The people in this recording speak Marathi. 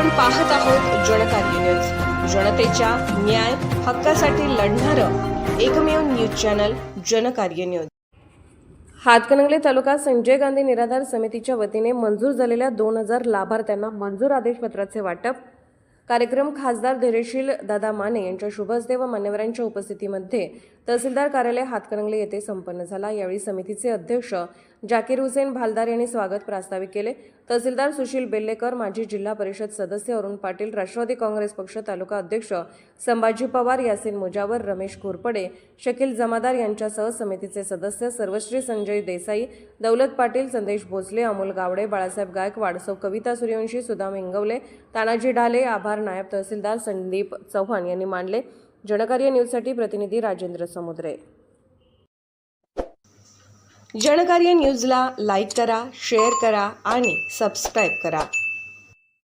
आपण पाहत आहोत जनकार्य न्यूज जनतेच्या न्याय हक्कासाठी लढणारं एकमेव news channel Janakarya news Hatkanangale तालुका संजय गांधी निराधार समितीच्या वतीने मंजूर झालेल्या दोन हजार लाभार्थ्यांना मंजूर आदेशपत्राचे वाटप कार्यक्रम खासदार धैर्यशील दादा माने यांच्या शुभहस्ते व मान्यवरांच्या उपस्थितीमध्ये तहसीलदार कार्यालय हातकणंगले येथे संपन्न झाला. यावेळी समितीचे अध्यक्ष जाकीर हुसेन भालदार यांनी स्वागत प्रास्ताविक केले. तहसीलदार सुशील बेल्लेकर माजी जिल्हा परिषद सदस्य अरुण पाटील राष्ट्रवादी काँग्रेस पक्ष तालुका अध्यक्ष संभाजी पवार यासिन मुजावर रमेश घोरपडे शकील जमादार यांच्यासह समितीचे सदस्य सर्वश्री संजय देसाई दौलत पाटील संदेश भोसले अमोल गावडे बाळासाहेब गायकवाड सौ कविता सूर्यवंशी सुदाम इंगवले तानाजी ढाले आभार नायब तहसीलदार संदीप चव्हाण यांनी मांडले. जनकार्य न्यूजसाठी प्रतिनिधी राजेंद्र समुद्रे. जनकार्य न्यूजला लाईक करा शेअर करा आणि सबस्क्राईब करा.